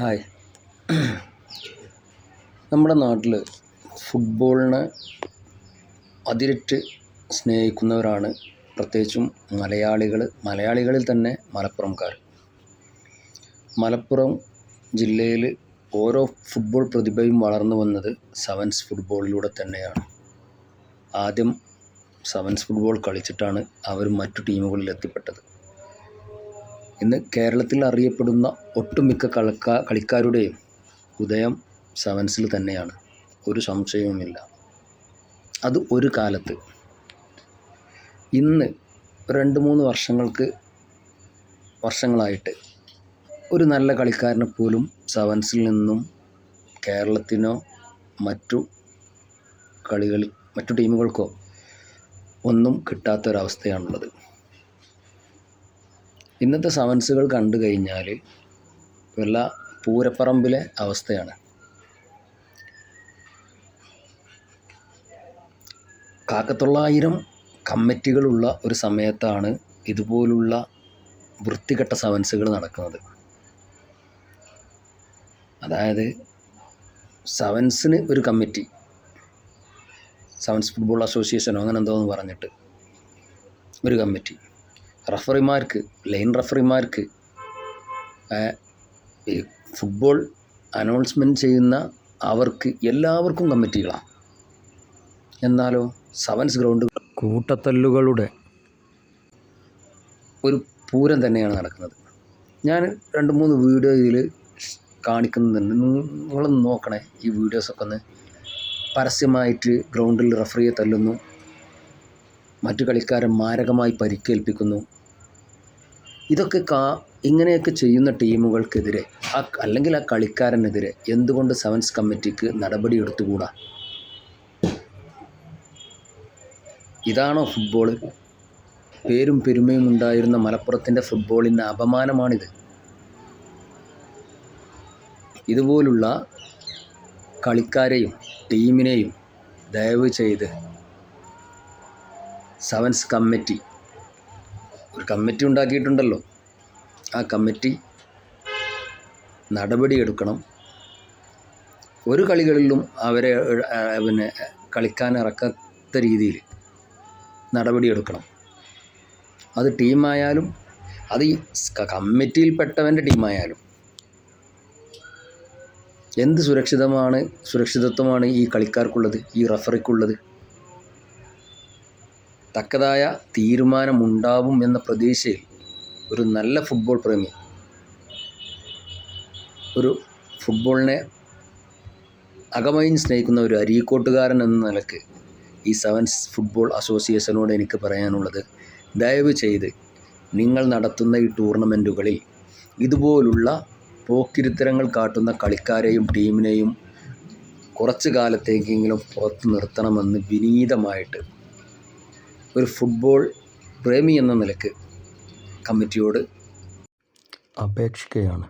Hi. നമ്മുടെ നാട്ടിൽ ഫുട്ബോളിനെ അതിരറ്റ് സ്നേഹിക്കുന്നവരാണ് പ്രത്യേകിച്ചും മലയാളികൾ മലയാളികളിൽ തന്നെ മലപ്പുറംകാർ മലപ്പുറം ജില്ലയിൽ ഓരോ ഫുട്ബോൾ പ്രതിഭയും വളർന്നു വന്നത് സെവൻസ് ഫുട്ബോളിലൂടെ തന്നെയാണ്. ആദ്യം സെവൻസ് ഫുട്ബോൾ കളിച്ചിട്ടാണ് അവർ മറ്റു ടീമുകളിൽ എത്തിപ്പെട്ടത്. ഇന്ന് കേരളത്തിൽ അറിയപ്പെടുന്ന ഒട്ടുമിക്ക കളിക്കാ കളിക്കാരുടെയും ഉദയം സെവൻസിൽ തന്നെയാണ്. ഒരു സംശയവുമില്ല. അത് ഒരു കാലത്ത്. ഇന്ന് രണ്ട് മൂന്ന് വർഷങ്ങൾക്ക് വർഷങ്ങളായിട്ട് ഒരു നല്ല കളിക്കാരനെ പോലും സെവൻസിൽ നിന്നും കേരളത്തിനോ മറ്റു കളികൾ മറ്റു ടീമുകൾക്കോ ഒന്നും കിട്ടാത്തൊരവസ്ഥയാണുള്ളത്. ഇന്നത്തെ സെവൻസുകൾ കണ്ടു കഴിഞ്ഞാൽ വല്ല പൂരപ്പറമ്പിലെ അവസ്ഥയാണ്. കാക്കത്തൊള്ളായിരം കമ്മിറ്റികളുള്ള ഒരു സമയത്താണ് ഇതുപോലുള്ള വൃത്തികെട്ട സെവൻസുകൾ നടക്കുന്നത്. അതായത് സെവൻസിന് ഒരു കമ്മിറ്റി സെവൻസ് ഫുട്ബോൾ അസോസിയേഷനോ അങ്ങനെ എന്തോ എന്ന് പറഞ്ഞിട്ട് ഒരു കമ്മിറ്റി. റഫറിമാർക്ക് ലൈൻ റഫറിമാർക്ക് ഫുട്ബോൾ അനൗൺസ്മെന്റ് ചെയ്യുന്ന അവർക്ക് എല്ലാവർക്കും കമ്മിറ്റികളാണ്. എന്നാലോ സെവൻസ് ഗ്രൗണ്ട് കൂട്ടത്തല്ലുകളുടെ ഒരു പൂരം തന്നെയാണ് നടക്കുന്നത്. ഞാൻ രണ്ട് മൂന്ന് വീഡിയോ ഇതിൽ കാണിക്കുന്നുണ്ട്. നിങ്ങളൊന്ന് നോക്കണേ ഈ വീഡിയോസൊക്കെ ഒന്ന് പരസ്യമായിട്ട് ഗ്രൗണ്ടിൽ റഫറിയെ തല്ലുന്നു. മറ്റു കളിക്കാരെ മാരകമായി പരിക്കേൽപ്പിക്കുന്നു. ഇതൊക്കെ കാ ഇങ്ങനെയൊക്കെ ചെയ്യുന്ന ടീമുകൾക്കെതിരെ ആ അല്ലെങ്കിൽ ആ കളിക്കാരനെതിരെ എന്തുകൊണ്ട് സെവൻസ് കമ്മിറ്റിക്ക് നടപടി എടുത്തുകൂടാ? ഇതാണോ ഫുട്ബോൾ പേരും പെരുമയും ഉണ്ടായിരുന്ന മലപ്പുറത്തിന്റെ ഫുട്ബോളിന്റെ അപമാനമാണിത്. ഇതുപോലുള്ള കളിക്കാരെയും ടീമിനെയും ദയവ് ചെയ്ത് സെവൻസ് കമ്മിറ്റി. ഒരു കമ്മിറ്റി ഉണ്ടാക്കിയിട്ടുണ്ടല്ലോ. ആ കമ്മിറ്റി നടപടിയെടുക്കണം. ഒരു കളികളിലും അവരെ പിന്നെ കളിക്കാൻ ഇറക്കാത്ത രീതിയിൽ നടപടിയെടുക്കണം. അത് ടീമായാലും അത് ഈ കമ്മിറ്റിയിൽപ്പെട്ടവന്റെ ടീമായാലും. എന്ത് സുരക്ഷിതമാണ് സുരക്ഷിതത്വമാണ് ഈ കളിക്കാർക്കുള്ളത് ഈ റഫറിക്കുള്ളത്? തക്കതായ തീരുമാനമുണ്ടാവും എന്ന പ്രതീക്ഷയിൽ ഒരു നല്ല ഫുട്ബോൾ പ്രേമി ഒരു ഫുട്ബോളിനെ അകമയും സ്നേഹിക്കുന്ന ഒരു അരീക്കോട്ടുകാരൻ എന്ന നിലയ്ക്ക് ഈ സെവൻസ് ഫുട്ബോൾ അസോസിയേഷനോട് എനിക്ക് പറയാനുള്ളത് ദയവ് ചെയ്ത് നിങ്ങൾ നടത്തുന്ന ഈ ടൂർണമെന്റുകളിൽ ഇതുപോലുള്ള പോക്കിരുത്തരങ്ങൾ കാട്ടുന്ന കളിക്കാരെയും ടീമിനെയും കുറച്ച് കാലത്തേക്കെങ്കിലും പുറത്ത് നിർത്തണമെന്ന് വിനീതമായിട്ട് ഒരു ഫുട്ബോൾ പ്രേമി എന്ന നിലയ്ക്ക് കമ്മിറ്റിയോട് അപേക്ഷിക്കുകയാണ്.